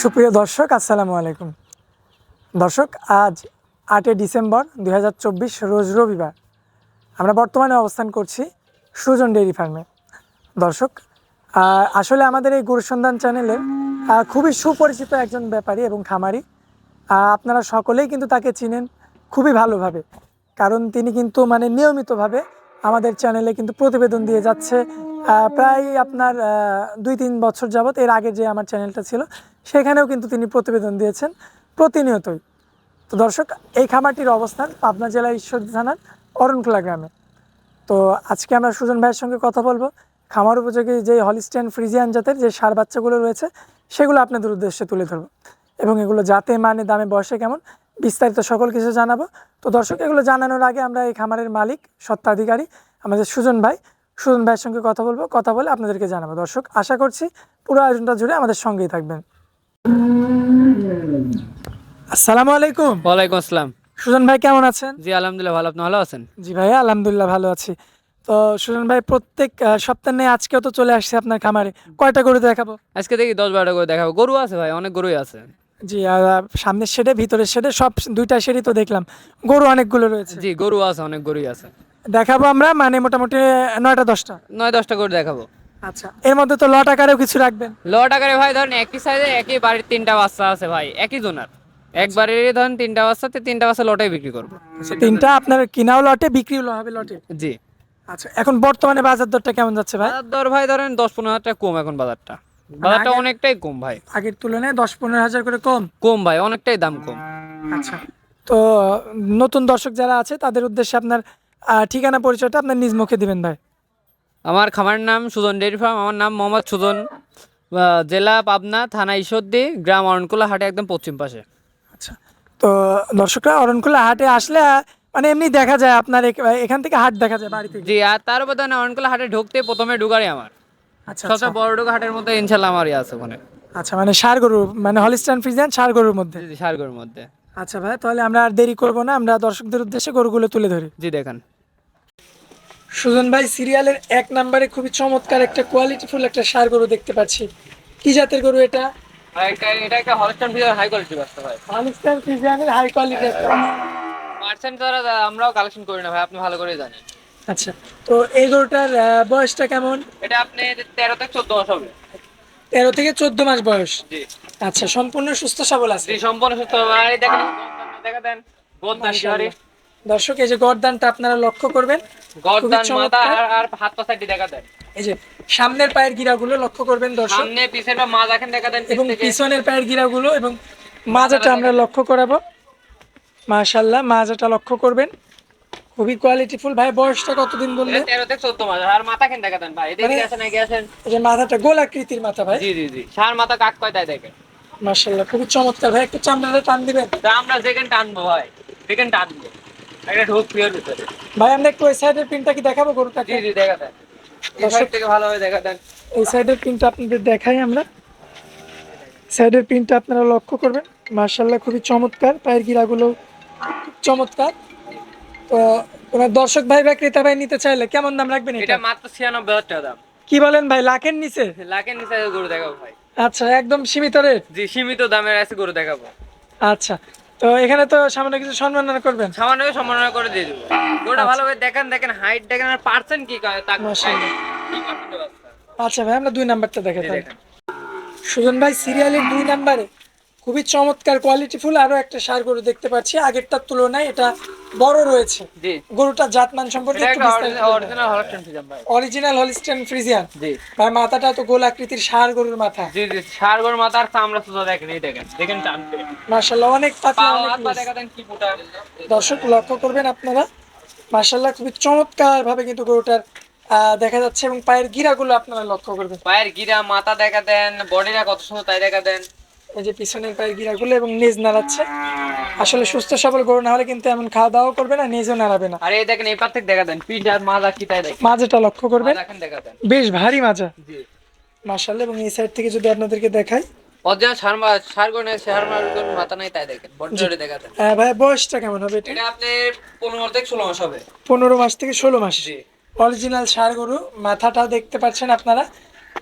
সুপ্রিয় দর্শক, আসসালামু আলাইকুম। দর্শক, আজ আটই ডিসেম্বর দু হাজার চব্বিশ, রোজ রবিবার। আমরা বর্তমানে অবস্থান করছি সুজন ডেইরি ফার্মে। দর্শক আসলে আমাদের এই গরু সন্ধান চ্যানেলের খুবই সুপরিচিত একজন ব্যাপারী এবং খামারি। আপনারা সকলেই কিন্তু তাকে চিনেন খুবই ভালোভাবে। কারণ তিনি কিন্তু মানে নিয়মিতভাবে আমাদের চ্যানেলে কিন্তু প্রতিবেদন দিয়ে যাচ্ছে। প্রায় আপনার দুই তিন বছর যাবত এর আগে যে আমার চ্যানেলটা ছিল সেখানেও কিন্তু তিনি প্রতিবেদন দিয়েছেন প্রতিনিয়তই। তো দর্শক, এই খামারটির অবস্থান পাবনা জেলার ঈশ্বরদী থানার অরণখোলা গ্রামে। তো আজকে আমরা সুজন ভাইয়ের সঙ্গে কথা বলব। খামার উপযোগী যে হলিস্টেন ফ্রিজিয়ান জাতের যে সার বাচ্চাগুলো রয়েছে, সেগুলো আপনাদের উদ্দেশ্যে তুলে ধরবো। এবং এগুলো জাতে মানে দামে বয়সে কেমন, বিস্তারিত সকল কিছু জানাব। তো দর্শক, এগুলো জানানোর আগে আমরা এই খামারের মালিক, সত্ত্বাধিকারী আমাদের সুজন ভাই, সুজন ভাইয়ের সঙ্গে কথা বলব। কথা বলে আপনাদেরকে জানাব। দর্শক, আশা করছি পুরো আয়োজনটা জুড়ে আমাদের সঙ্গেই থাকবেন। আসসালামু আলাইকুম। ওয়ালাইকুম আসসালাম। সুজন ভাই কেমন আছেন? জি আলহামদুলিল্লাহ ভালো। আপনি ভালো আছেন? জি ভাইয়া আলহামদুলিল্লাহ ভালো আছি। তো সুজন ভাই প্রত্যেক সপ্তাহে আজকেও তো চলে আসছে আপনার খামারে। কয়টা গরু দেখাবো? আজকে দেখি দশ বারোটা করে দেখাবো। গরু আছে ভাই অনেক গরুই আছে। জি আর সামনের শেডে ভিতরের শেডে সব দুইটা শেডই তো দেখলাম। গরু অনেকগুলো রয়েছে। জি গরু আছে অনেক গরুই আছে। দেখাবো আমরা মানে মোটামুটি নয়টা দশটা। নয় দশটা গরু দেখাবো। আচ্ছা। এর মধ্যে তো লট আকারেও কিছু রাখবেন। ল টাকারে ভাই ধরেন একই সাইজে একই বাড়ির তিনটা বাচ্চা আছে ভাই একই জোনার। একবারেরই ধরেন তিনটা বাচ্চাতে তিনটা বাচ্চা লটাই বিক্রি করব। তিনটা আপনার কিনাও লটে বিক্রিও হবে লটে? জি। আচ্ছা এখন বর্তমানে বাজার দরটা কেমন যাচ্ছে ভাই? বাজার দর ভাই ধরেন দশ পনেরো হাজার টাকা কম এখন বাজারটা। বাজারটা অনেকটাই কম ভাই। আগের তুলনায় দশ পনেরো হাজার করে কম? কম ভাই অনেকটাই দাম কম। আচ্ছা তো নতুন দর্শক যারা আছে তাদের উদ্দেশ্যে আপনার ঠিকানা পরিচয়টা আপনার নিজ মুখে দিবেন ভাই। আমার খামার নাম সুজন ডেয়ারি ফার্ম আমার নাম মোহাম্মদ সুজন। জেলা পাবনা থানা ঈশ্বরদী গ্রাম অরণকুলা হাটে একদম পশ্চিম পাশে। আচ্ছা তো দর্শকরা অরণকুলা হাটে আসলে মানে এমনি দেখা যায় আপনার এখান থেকে হাট দেখা যায় বাড়িতে জি আর তার উপর ধরেন অরণকুলা হাটে ঢুকতে প্রথমে ঢুকারই আমার। আচ্ছা আচ্ছা। সবচেয়ে বড় ঢুকা হাটের মধ্যে ইনশাল্লাহ আমারই আছে ওখানে। আচ্ছা মানে সার গরু মানে হলিস্টান ফ্রিজিয়ান সার গরুর মধ্যে? জি জি সারগোর মধ্যে। আচ্ছা ভাই তাহলে আমরা আর দেরি করব না আমরা দর্শকদের উদ্দেশ্যে গরুগুলো তুলে ধরি। জি দেখেন। সুজন ভাই সিরিয়ালের এক নম্বরে খুবই চমৎকার একটা কোয়ালিটিফুল একটা সার গরু দেখতে পাচ্ছি। কি জাতের গরু এটা? এটা একটা হলস্টাইন ফিজার হাই কোয়ালিটি বাচ্চা ভাই। হলিস্টান ফ্রিজিয়ানের হাই কোয়ালিটি পার্সেন্ট দ্বারা আমরাও কালেকশন করি না ভাই আপনি ভালো করে জানেন। আচ্ছা তো এই গরুটার বয়সটা কেমন? এটা আপনি তেরো থেকে চোদ্দ মাস হবে। তেরো থেকে চোদ্দ মাস বয়স? জি। আচ্ছা সম্পূর্ণ সুস্থ সবল আছে। জি সম্পূর্ণ সুস্থ দেখেন দেখা দেন। কি হারি দর্শক এই যে গরদানটা আপনারা লক্ষ্য করবেন গর্দান মাথা আর আর হাত পা সাইডে দেখা দেন। এই যে সামনের পায়ের গিরাগুলো লক্ষ্য করবেন দর্শক। সামনে দেখা দেন এবং পিছনের পায়ের গিরাগুলো এবং মাজাটা আমরা লক্ষ্য করাবো। মাশাল্লাহ মাজাটা লক্ষ্য করবেন। খুবই কোয়ালিটিফুল ভাই বয়সটা কতদিন বললেন? তেরো থেকে চোদ্দ মাস। আর মাথা কেন দেখা দেন ভাই। এদিকে গেছেন এগিয়ে যে মাথাটা গোলাকৃতির মাথা ভাই। জি জি জি। সার মাথা কাক কয় তাই দেখেন। মাশাল্লাহ খুবই চমৎকার। ভাই একটু চামড়াটা টান দিবেন। আমরা যেখানে টানবো ভাই যেখানে টানবো। ঢোক ভিতরে। ভাই আমরা একটু ওই সাইডের পিনটা কি দেখাবো গরুটাকে? জি জি দেখা দেন। এই সাইড থেকে ভালোভাবে দেখা দেন। এই সাইডের পিনটা আপনাদের দেখাই আমরা। সাইডের পিনটা আপনারা লক্ষ্য করবেন। মার্শাল্লাহ খুবই চমৎকার। পায়ের গিরাগুলো চমৎকার। তো ওনার দর্শক ভাই বা ক্রেতা ভাই নিতে চাইলে কেমন দাম রাখবেন এটা? এটা মাত্র ছিয়ানব্বই হাজার টাকা দাম। কি বলেন ভাই লাখের নিচে? লাখের নিচে গরু দেখাবো ভাই। আচ্ছা একদম সীমিত রেট? জি সীমিত দামের আছে গরু দেখাবো। আচ্ছা তো এখানে তো সামান্য কিছু সম্মাননা করবেন? সামান্য সম্মাননা করে দিয়ে দেবো। গরুটা ভালোভাবে দেখেন দেখেন হাইট দেখেন আর পারছেন তা। কি আচ্ছা ভাই আমরা দুই নাম্বারটা দেখে থাকি সুজন ভাই সিরিয়ালের দুই নাম্বারে? খুবই চমৎকার কোয়ালিটিফুল আরও একটা সার গরু দেখতে পাচ্ছি। আগেরটার তুলনায় এটা বড় রয়েছে। জি। গরুটার জাতমান সম্পর্কে একটু। অরিজিনাল হলিস্টেন ফ্রিজিয়ান ভাই। মাথাটা তো গোল আকৃতির সার গরুর মাথা। জি জি সার গরু মাথার চামড়া সুতো দেখেন এই দেখেন দেখেন টানতে মার্শাল্লাহ অনেক পাতলা অনেক দর্শক লক্ষ্য করবেন আপনারা। মার্শাল্লাহ খুবই চমৎকার ভাবে কিন্তু গরুটার আহ, দেখা যাচ্ছে এবং পায়ের গিরাগুলো আপনারা লক্ষ্য করবেন। পায়ের গিরা মাথা দেখা দেন বডিটা কত সুন্দর তাই দেখা দেন এই যে পিছনের পায়ের গিরাগুলো এবং নেজ নাড়াচ্ছে। আসলে সুস্থ সবল গরু না হলে কিন্তু এমন খাওয়া দাওয়া করবে না নিজেও নাড়াবে না। আর এই দেখেন এই পার থেকে দেখা দেন পিঠ আর মাজা কি তাই দেখেন। মাঝেটা লক্ষ্য করবেন। বেশ ভারী মাজা। জি। মার্শাল্লাহ এবং এই সাইড থেকে যদি আপনাদেরকে দেখাই। অরিজিনাল সার মা সার গরু নেই সার মার গরু মাথা নাই তাই দেখেন বডি জোরে দেখা দেন। আহ, ভাই বয়সটা কেমন হবে এটা? আপনি পনেরো থেকে ষোলো মাস হবে। পনেরো মাস থেকে ষোলো মাস। জি। অরিজিনাল সার গরু মাথাটা দেখতে পাচ্ছেন আপনারা।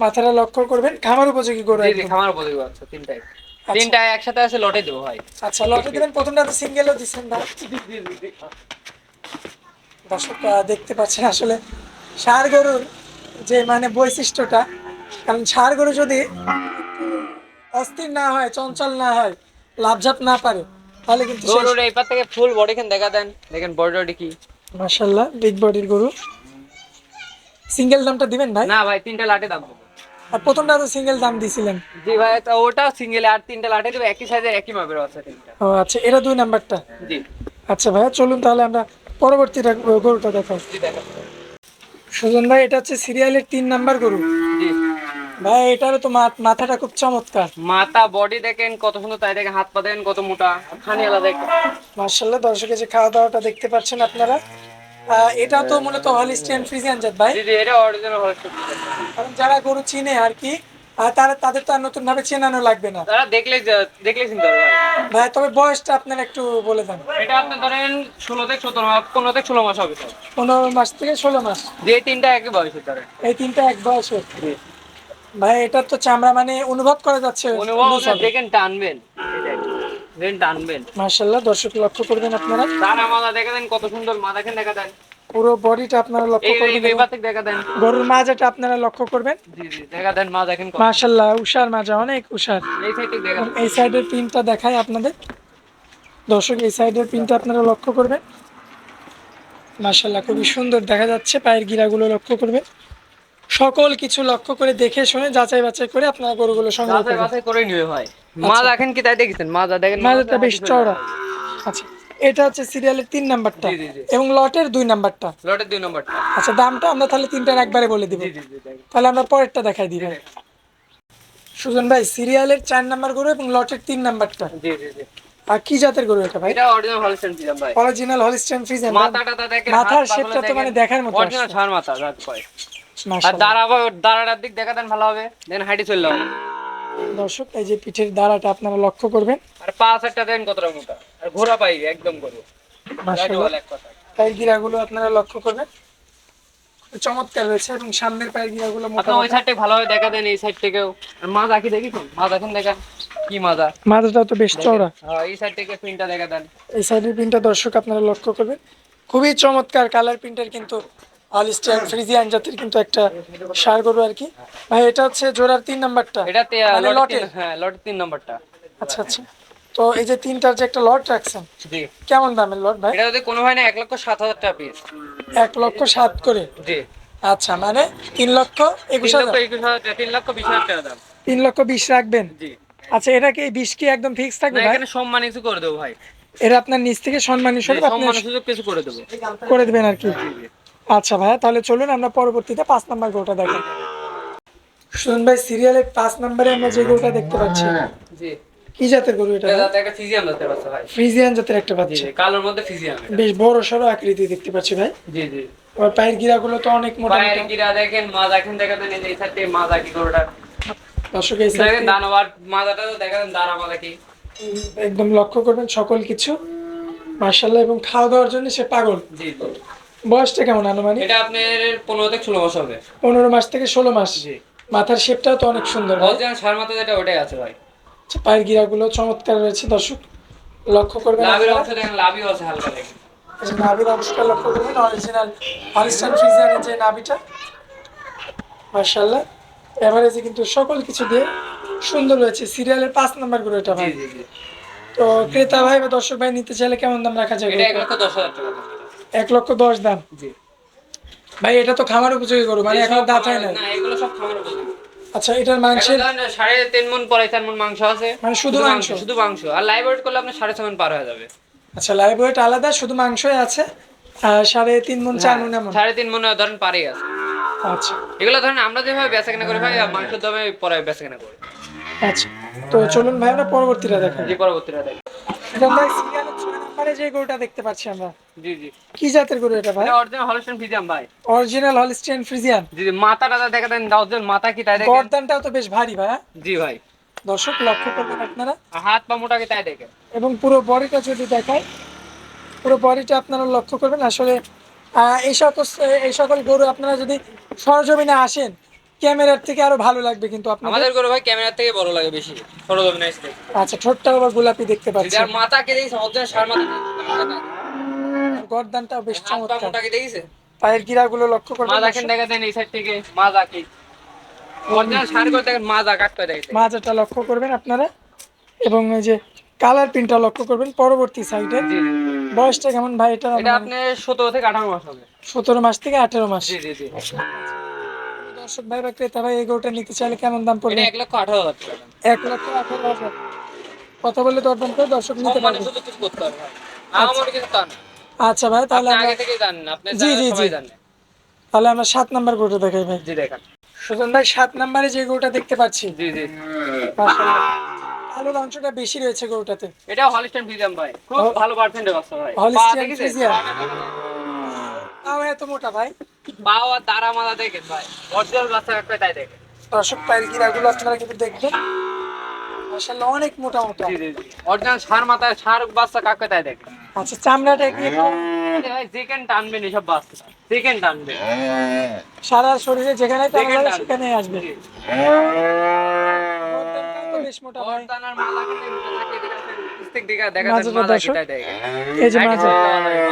মাথাটা লক্ষ্য করবেন খামার উপযোগী গরু জি জি খামার উপযোগী বাচ্চা তিনটাই। তিনটা একসাথে আছে লটে দেবো ভাই। আচ্ছা লটে দিবেন। প্রথমটা তো সিঙ্গেলও দিচ্ছেন ভাই। দর্শক দেখতে পাচ্ছেন আসলে ষাড় গরুর যে মানে বৈশিষ্ট্যটা। কারণ ষাড় গরু যদি অস্থির না হয় চঞ্চল না হয় লাভজাত না পারে তাহলে কিন্তু গরুর এইবার থেকে ফুল বডি খান দেখা দেন। দেখেন বডি কি। মাশাল্লাহ বিগ বডির গরু। সিঙ্গেল দামটা দিবেন ভাই? না ভাই তিনটা লাটে দাম দেবো। আর প্রথমটা তো সিঙ্গেল দাম দিছিলেন। জি ভাই তো ওটা সিঙ্গেল আর তিনটা লাটে দেবো একই সাইজের একই মাপের আছে তিনটা। ও আচ্ছা এটা দুই নাম্বারটা? জি। আচ্ছা ভাইয়া চলুন তাহলে আমরা পরবর্তীটা গরুটা জি দেখেন। সুজন ভাই এটা হচ্ছে সিরিয়ালের তিন নাম্বার গরু। জি। ভাই এটারও তো মাথাটা খুব চমৎকার। মাথা বডি দেখেন কত সুন্দর তাই দেখেন হাত পা দেখেন কত মোটা খানি আলাদা একটা। মার্শাল্লাহ দর্শকের যে খাওয়া দাওয়াটা দেখতে পাচ্ছেন আপনারা এটা তো মূলত হলিস্টিয়ান ফ্রিজিয়ান জাত ভাই। জি জি এটা অরিজিনাল হল কারণ যারা গরু চিনে আর কি তারা তাদের তো আর নতুন ভাবে চেনানো লাগবে না। তারা দেখলে দেখলে চিন্তা হবে ভাই। তবে বয়সটা আপনারা একটু বলে দেন। এটা আপনি ধরেন ষোলো থেকে সতেরো মাস পনেরো থেকে ষোলো মাস হবে স্যার। পনেরো মাস থেকে ষোলো মাস। যে তিনটা একই বয়সের ধরেন এই তিনটা এক বয়সের জি। ভাই এটা তো চামড়া মানে অনুভব করা যাচ্ছে অনুভব দেখেন টানবেন। টানবেন। মার্শাল্লাহ দর্শক লক্ষ্য করবেন আপনারা। দেখা দেন কত সুন্দর দেখা দেন। পুরো বডিটা আপনারা লক্ষ্য করবেন। দেখা দেন। গরুর মাজাটা আপনারা লক্ষ্য করবেন। জি জি দেখা দেন মা দেখেন উষার মাজা অনেক উষার এই সাইড দেখা এই সাইডের পিনটা দেখাই আপনাদের। দর্শক এই সাইডের পিনটা আপনারা লক্ষ্য করবেন। মার্শাল্লাহ খুবই সুন্দর দেখা যাচ্ছে। পায়ের গিরাগুলো লক্ষ্য করবেন। সকল কিছু লক্ষ্য করে দেখে শুনে যাচাই বাছাই করে আপনারা গরুগুলো সংগ্রহ করবেন। বাছাই করে নিবে ভাই। মা দেখেন কি তাই দেখেছেন? মা যা দেখেন মাজাটা বেশ চওড়া। আচ্ছা এটা হচ্ছে সিরিয়ালের তিন নাম্বারটা। এবং লটের দুই নাম্বারটা। লটের দুই নম্বরটা। আচ্ছা দামটা আমরা তাহলে তিনটার একবারে বলে দিব। তাহলে আমরা পরেরটা দেখাই দিই ভাই সুজন ভাই সিরিয়ালের চার নাম্বার গরু এবং লটের তিন নাম্বারটা। জি জি জি। আর কি জাতের গরু এটা ভাই? এটা অরিজিনাল হলস্টেন দিলাম ভাই। অরিজিনাল হলিস্টাইন ফ্রিজিয়ান মাথাটা তা দেখেন মাথার শেপটা তো মানে দেখার মতো অরিজিনাল ছাড় মাথা রাত কয় আর দাঁড়াটার দিক দেখা দেন ভালো হবে। দেন হাইটে চললে দর্শক এই যে পিঠের দাঁড়াটা আপনারা লক্ষ্য করবেন। আর পা সাইডটা দেন কতটা মোটা। আর ঘোরা পাই একদম করব মাশাআল্লাহ। এক কথা পায়ের গিরাগুলো আপনারা লক্ষ্য করবেন। চমৎকার রয়েছে এবং সামনের পায়ের গিরাগুলো মোটা আপনি ওই সাইডটা ভালোভাবে দেখা দেন এই সাইড থেকেও আর মাজা কি দেখি এখন কি মাজা মাথাটাও তো বেশ চওড়া। হ্যাঁ, এই সাইড থেকে প্রিন্টটা দেখা দেন। এই সাইডের পিনটা দর্শক আপনারা লক্ষ্য করবেন। খুবই চমৎকার কালার প্রিন্টার কিন্তু হলিস্টাইন ফ্রিজিয়ান জাতির কিন্তু একটা সার গরু আর কি। ভাই এটা হচ্ছে জোড়ার তিন নাম্বারটা? এটা মানে? হ্যাঁ লটের তিন নম্বরটা। আচ্ছা আচ্ছা। তো এই যে তিনটার যে একটা লট রাখছেন জি। কেমন দামের লট ভাই? এটা যদি কোনো হয় না এক লক্ষ সাত হাজার টাকা পিস এক লক্ষ সাত করে? জি। আচ্ছা মানে তিন লক্ষ একুশ হাজার। তিন লক্ষ বিশ হাজার টাকা দাম। তিন লক্ষ বিশ রাখবেন? জি। আচ্ছা এটা কি বিশ কি একদম ফিক্স থাকবে না ভাই? এখানে সম্মান কিছু করে দেবো ভাই। এটা আপনার নিচ থেকে সম্মান হিসেবে আপনি সুযোগ কিছু করে দেবো। করে দেবেন আর কি। আচ্ছা ভাইয়া তাহলে চলুন আমরা পরবর্তীতে পাঁচ নাম্বার গরুটা দেখি। শুনুন ভাই সিরিয়ালের পাঁচ নাম্বারে আমরা যে গরুটা দেখতে পাচ্ছি। জি। কি জাতের গরু এটা এটা একটা ফিজিয়াম দেখতে পাচ্ছ ভাই। ফ্রিজিয়ান জাতের একটা জি কালোর মধ্যে ফিজিয়াম বেশ বড় সড়ো আকৃতি দেখতে পাচ্ছি ভাই। জি জি। পায়ের গিরাগুলো তো অনেক মোটা পায়ের গিরা দেখেন মাজা এখন দেখা দেন এই যে এই সাইড থেকে মাজা কি করে দর্শক এই দেখেন থেকে দানবার মাজাটা তো দেখা দেন দাঁড়া মাজা কি। একদম লক্ষ্য করবেন সকল কিছু। মার্শাল্লাহ এবং খাওয়া দাওয়ার জন্য সে পাগল। জি জি। বয়সটা কেমন আনুমানিক? এটা আপনার পনেরো থেকে ষোলো মাস হবে। পনেরো মাস থেকে ষোলো মাস। জি। মাথার শেপটাও তো অনেক সুন্দর। অরিজিনাল সার মাথা যেটা ওটাই আছে ভাই। আচ্ছা, পায়ের গিরাগুলো চমৎকার রয়েছে দর্শক। লক্ষ্য করবেন লাভের অংশ দেখেন লাভই আছে হালকা দেখেন। এই নাভির অংশটা লক্ষ্য করবেন অরিজিনাল হলিস্টান ফ্রিজিয়ানের যে নাভিটা। মার্শাল্লাহ এভারেজে কিন্তু সকল কিছু দিয়ে সুন্দর রয়েছে। সিরিয়ালের পাঁচ নাম্বার করে এটা ভাই। তো ক্রেতা ভাই বা দর্শক ভাই নিতে চাইলে কেমন দাম রাখা যাবে এটা এক লক্ষ দশ হাজার টাকা দাম। এক লক্ষ দশ দাম। জি। ভাই এটা তো খামার উপযোগী করু মানে এখন দাঁত হয় না এগুলো সব খামার উপযোগী। আচ্ছা এটার এটা মাংসের সাড়ে তিন মন পরে চার মন মাংস আছে। মানে শুধু মাংস? শুধু মাংস। আর লাইভ ওয়েট করলে আপনার সাড়ে ছয় মন পার হয়ে যাবে। আচ্ছা লাইভ ওয়েট আলাদা শুধু মাংসই আছে। আর সাড়ে তিন মন চার মন এমন। সাড়ে তিন মনে ধরেন পারেই আছে। আচ্ছা। এগুলো ধরেন আমরা যেভাবে বেচা কেনা করি ভাই মাংসের দামে পরে বেচা কেনা করি। আচ্ছা তো চলুন ভাই আমরা পরবর্তীটা দেখাই। জি পরবর্তীটা দেখ নম্বরে যে গরুটা দেখতে পাচ্ছি আমরা। জি জি। কি জাতের গরু এটা ভাই? অরিজিনাল হলস্টেন ফিজিয়াম ভাই। অরিজিনাল হলিস্টিয়ান ফ্রিজিয়ান জি জি মাথা টাথা দেখা দেন দাউদের মাথা কি তাই দেখেন? গর্দানটাও তো বেশ ভারী ভাই হ্যাঁ? জি ভাই। দর্শক লক্ষ্য করবেন আপনারা। হাত পা মোটা কি তাই দেখেন। এবং পুরো বডিটা যদি দেখায় পুরো বডিটা আপনারা লক্ষ্য করবেন। আসলে আহ, এই সকল এই সকল গরু আপনারা যদি সরজমিনে আসেন ক্যামেরার থেকে আরও ভালো লাগবে কিন্তু আমাদের গরু ভাই ক্যামেরার থেকে বড় লাগে বেশি। সরজমিন নাইস দেখতে আচ্ছা ঠোঁটটাও আবার গোলাপি দেখতে পাচ্ছি। আর মাথা কে দেখেছে অর্জন সার মাথা গর্দানটাও বেশ চমৎকার। মোটা কে দেখেছে পায়ের গিরাগুলো লক্ষ্য করবেন মাজা কেন দেখা দেন এই সাইড থেকে মাজা কি অরিজিনাল সার করে দেখেন মাজা কাট করে দেখেছে মাজাটা লক্ষ্য করবেন আপনারা। এবং এই যে কালার প্রিন্টটা লক্ষ্য করবেন পরবর্তী সাইডে। বয়সটা কেমন ভাই? এটা এটা আপনি সতেরো থেকে আঠারো মাস হবে। সতেরো মাস থেকে আঠেরো মাস। জি জি জি। দর্শক ভাই বা ক্রেতা ভাই এই গরুটা নিতে চাইলে কেমন দাম পড়বে? এক লক্ষ আঠারো হাজার এক লক্ষ আঠারো হাজার। কথা বলে দরদাম করে দর্শক নিতে পারবে। না। আচ্ছা ভাই তাহলে জি, জি, জি। তাহলে আমরা সাত নাম্বার গরুটা দেখাই ভাই। জি দেখেন। সুজন ভাই সাত নাম্বারে যে গরুটা দেখতে পাচ্ছি। জি জি। মাশাআল্লাহ। অংশটা বেশি রয়েছে গরুটাতে। এটা হলিস্টাইন ফ্রিজিয়াম ভাই। খুব ভালো পার্সেন্টের বাচ্চা ভাই। Holstein পা তাও এত মোটা ভাই? পাও আর দাঁড়া মালা দেখেন ভাই। অরিজিনাল বাচ্চা একটা তাই দেখেন। দর্শক পায়ের গিরাগুলো আপনারা কিন্তু দেখবেন? মাশাআল্লাহ অনেক মোটা মোটা। জি জি অরিজিনাল সার মাথায় সার বাচ্চা কাকে তাই দেখেন? আচ্ছা চামড়াটা কি চিকেন টানবেন এসব বাচ্চা। চিকেন টানবে। সারা শরীরে যেখানে টানা টানবে। সেখানে আসবে। বেশ মোটা গর্দানার মালা কেটে মাথা কেটে গেছে। স্টিক দিকে দেখা মাঝে মাথা দর্শক। কেটে এই যে Side মাঝে এ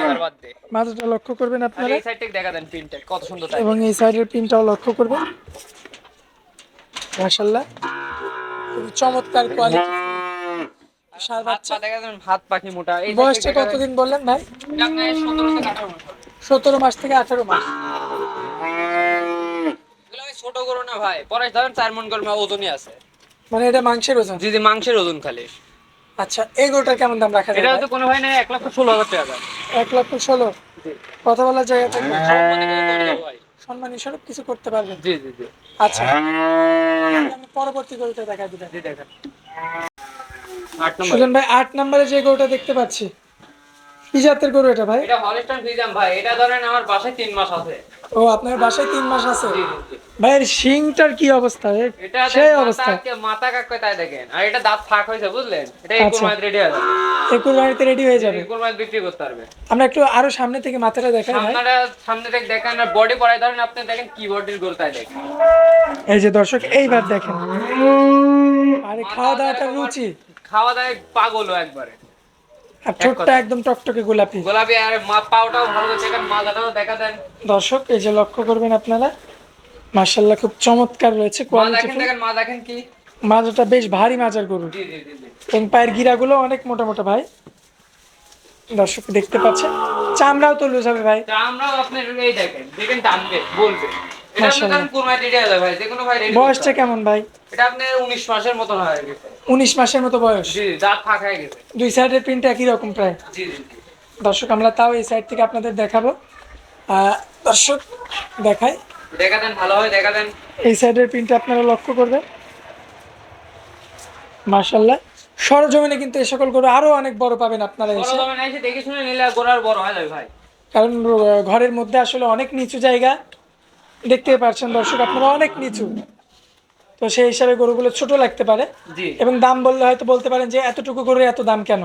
মাথার বাদ দিয়ে। মাথাটা লক্ষ্য করবেন আপনারা। এই সাইড থেকে দেখা দেন প্রিন্টটা কত সুন্দর এবং এই সাইডের পিনটাও লক্ষ্য করবেন। মাশাআল্লাহ খুবই চমৎকার কোয়ালিটি সার বাচ্চা। দেখা দেন হাত পাখি মোটা। এই বয়সটা কতদিন বললেন ভাই? এটা আপনার 17 থেকে 18 মাস। সতেরো মাস থেকে আঠারো মাস। ছোট করো না ভাই। পরে ধরেন চার মন করে ওজনই আছে। মানে এটা মাংসের ওজন। জি মাংসের ওজন খালি। আচ্ছা এই গরুটার কেমন দাম রাখা যায় এটা তো কোনো ভাই না এক লক্ষ ষোলো হাজার টাকা। এক লক্ষ ষোলো? জি। কথা বলার জায়গা থাকবে। সম্মানী স্বরূপ কিছু করতে পারবেন? জি জি জি। আচ্ছা। আমি পরবর্তী গরুটা দেখা নম্বর। সুজন ভাই আট নম্বরে যে গরুটা দেখতে পাচ্ছি কি জাতের গরু এটা ভাই? এটা হলিস্টান ফ্রিজাম ভাই। এটা ধরেন আমার বাসায় তিন মাস আছে। ও আপনার বাসায় তিন মাস আছে? ভাইয়ের শিংটার কি অবস্থা? এটা সেই অবস্থা। মাথা কাক তাই দেখেন। আর এটা দাঁত ফাঁক হয়েছে বুঝলেন? এটা আচ্ছা। একুর মাস রেডি হয়ে যাবে। বাড়িতে রেডি হয়ে যাবে। মাস বিক্রি করতে পারবে। আমরা একটু আরও সামনে থেকে মাথাটা দেখাই ভাই। আপনারা সামনে থেকে দেখেন আর বডি পড়াই ধরেন আপনি দেখেন কি বডির গোল তাই দেখেন। এই যে দর্শক এইবার দেখেন। আরে খাওয়া দাওয়াটা রুচি খাওয়া দাওয়ায় পাগল একবারে। আর ঠোঁটটা একদম টকটকে গোলাপি। গোলাপি আর মা পাওটাও ভালো দেখেন মাথাটাও দেখা দেন। দর্শক এই যে লক্ষ্য করবেন আপনারা মার্শাল্লাহ খুব চমৎকার রয়েছে কোয়ালিটি দেখেন দেখেন মা দেখেন কি? মাজাটা বেশ ভারী মাজার গরু। জি জি জি জি। এবং পায়ের গিরাগুলো অনেক মোটা মোটা ভাই। দর্শক দেখতে পাচ্ছেন। চামড়াও তো লুজ হবে ভাই। তা আমরাও আপনার এই দেখেন দেখেন টানবে বলবে। মাশাআল্লাহ। বয়সটা কেমন ভাই? এটা আপনার উনিশ মাসের মতন হয়ে গেছে। উনিশ মাসের মতো বয়স? জি দাঁত ফাঁক হয়ে গেছে। দুই সাইডের প্রিন্ট একই রকম প্রায়? জি জি জি। দর্শক আমরা তাও এই সাইড থেকে আপনাদের দেখাবো। দর্শক দেখাই। দেখা দেন ভালো হয় দেখা দেন এই সাইডের প্রিন্টটা আপনারা লক্ষ্য করবেন। মার্শাল্লাহ সরজমিনে কিন্তু এই সকল গরু আরও অনেক বড় পাবেন আপনারা এসে। দেখে শুনে নিলে গোড়ার বড় হয়ে ভাই। কারণ ঘরের মধ্যে আসলে অনেক নিচু জায়গা। দেখতে পাচ্ছেন দর্শক আপনারা অনেক নিচু। তো সেই হিসাবে গরুগুলো ছোট লাগতে পারে। এবং দাম বললে হয়তো বলতে পারেন যে এতটুকু গরুর এত দাম কেন?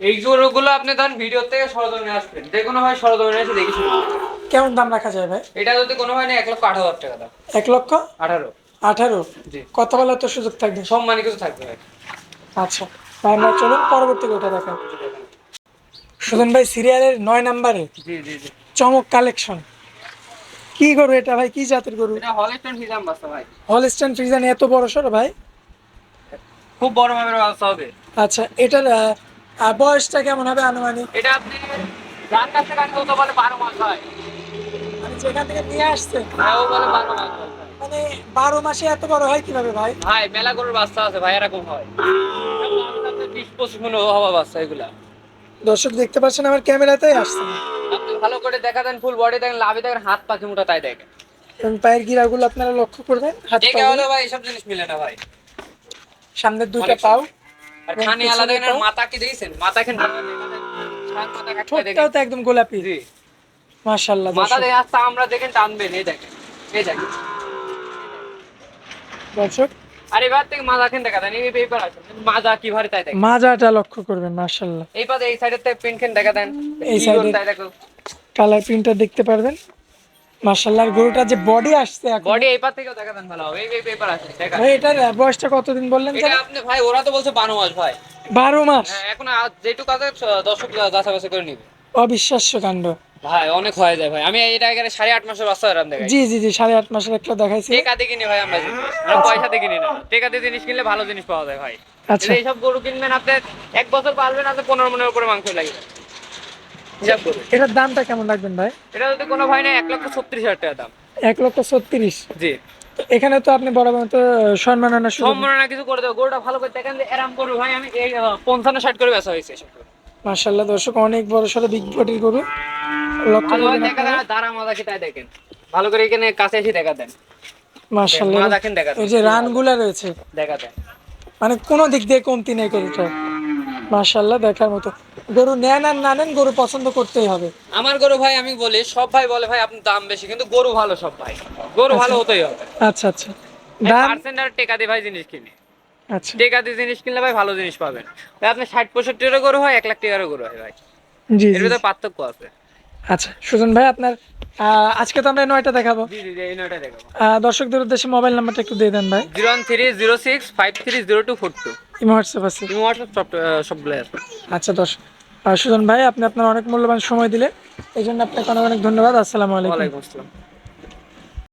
এই গরুগুলো আপনি ধরেন ভিডিও থেকে সরজমিনে আসবেন। যে কোনো ভাই সরজমিনে এসে দেখি কেমন দাম রাখা যায় ভাই? এটা যদি কোনো হয় না এক লক্ষ আঠারো হাজার টাকা দাম। এক লক্ষ? আঠারো। আঠারো? কথা বলার তো সুযোগ থাকবে। সম্মানী কিছু থাকবে ভাই। আচ্ছা তাই আমরা চলুন পরবর্তী গরুটা দেখা সুজন ভাই সিরিয়ালের নয় নাম্বারে জি জি জি। চমক কালেকশন। কি গরু এটা ভাই? কি জাতের গরু? এটা হলিস্টন হিজাম বাস্তা ভাই। হলস্টাইন ফ্রিজান এত বড় সড়ো ভাই? খুব বড় মাপের বাস্তা হবে। আচ্ছা এটার আহ, বয়সটা কেমন হবে আনুমানিক? এটা আপনি যার কাছে কাছে ও তো বলে বারো মাস হয়। মানে যেখান থেকে নিয়ে আসছে হ্যাঁ ও বলে বারো মাস। হয়। মানে বারো মাসে এত বড় হয় কীভাবে ভাই? ভাই মেলা গরুর বাচ্চা আছে ভাই এরকম হয়। বিশ পঁচিশ মনে হওয়া বাচ্চা এগুলা। দর্শক দেখতে পাচ্ছেন আমার ক্যামেরাতেই আসছে। আপনি ভালো করে দেখা দেন ফুল বডি দেখেন লাভে দেখেন হাত পাখি মোটা তাই দেখেন। এবং পায়ের গিরাগুলো আপনারা লক্ষ্য করবেন হাত পাগুলো। হলে ভাই এসব জিনিস মিলে না ভাই। সামনের দুইটা পাও। আর খানি আলাদা মাথা কি দেখছেন? মাথা ঠোঁটটাও তো একদম গোলাপি। জি। মাশাআল্লাহ মাথা দেখে আসতে আমরা দেখেন টানবেন এই দেখেন। এই দেখেন। দর্শক আর এবার থেকে মাজা খেন দেখা দেন এই পেপার আছে। মাজা কি ভারী তাই দেখেন মাজাটা লক্ষ্য করবেন মাশাআল্লাহ। এই পাশে এই সাইডের থেকে পিন দেখা দেন এই তাই দেখো। কালার প্রিন্টটা দেখতে পারবেন। মার্শাল্লাহ গরুটা যে বডি আসছে এখন। বডি এই পার থেকেও দেখা দেন ভালো হবে। এই পেপার আছে দেখা। ভাই এটার বয়সটা কতদিন বললেন এটা আপনি ভাই ওরা তো বলছে বারো মাস ভাই। বারো মাস? হ্যাঁ, এখন যেটুকু আছে দর্শক যাচাই বাছাই করে নিবে। অবিশ্বাস্য কাণ্ড। ভাই অনেক হয়ে যায় ভাই। আমি এটা এখানে সাড়ে আট মাসের বাচ্চা এরাম দেখাই। জি জি জি সাড়ে আট মাসের একটা দেখাইছি। টেকা দিয়ে কিনি ভাই আমরা। জিনিস আমরা পয়সা কিনি না। টেকা দিয়ে জিনিস কিনলে ভালো জিনিস পাওয়া যায় ভাই। আচ্ছা। এইসব গরু কিনবেন আপনি এক বছর পালবেন আপনি পনেরো মনের উপরে মাংস লাগবে এটার দামটা কেমন রাখবেন ভাই? এটা যদি কোনো ভাই না এক লক্ষ ছত্রিশ হাজার টাকা দাম। এক লক্ষ ছত্রিশ? জি। এখানে তো আপনি বরাবর মতো সম্মাননা সম্মাননা কিছু করে দেবো। গরুটা ভালো করে দেখেন এরাম গরু ভাই আমি পঞ্চান্ন ষাট করে বেচা হয়েছে এসব। মার্শাল্লাহ দর্শক অনেক বড় সড়ো বিগ বডির গরু। দেখেন। ভালো করে এখানে কাছে এসে দেখা দেন। মার্শাল্লাহ এই যে রানগুলা রয়েছে। দেখা দেন। মানে কোনো দিক দিয়ে কমতি নেই গরুটা। মার্শাল্লাহ দেখার মতো। গরু নেন আর না নেন গরু পছন্দ করতেই হবে। আমার গরু ভাই আমি বলি সব ভাই বলে ভাই আপনি দাম বেশি কিন্তু গরু ভালো সব ভাই। গরু ভালো হতেই হবে। আচ্ছা আচ্ছা। দাম পার্সেন্ট আর টেকা দিয়ে ভাই জিনিস কিনে। আচ্ছা। টেকা জিনিস কিনলে ভাই ভালো জিনিস পাবেন। ভাই আপনি ষাট পঁয়ষট্টি টাকা গরু হয় এক লাখ টাকারও গরু হয় ভাই। জি এর ভিতরে পার্থক্য আছে। আচ্ছা সুজন ভাই আপনার আজকে তো আমরা নয়টা দেখাবো। দর্শকদের উদ্দেশ্যে মোবাইল নাম্বারটা একটু দিয়ে দেন ভাই। Zero one three zero six five three zero two four two. Imo WhatsApp আছে। তুমি হোয়াটসঅ্যাপ সব সবগুলো আছে। আচ্ছা দর্শক সুজন ভাই আপনি আপনার অনেক মূল্যবান সময় দিলে। এই জন্য আপনাকে অনেক অনেক ধন্যবাদ। আসসালামু আলাইকুম। আসসালাম।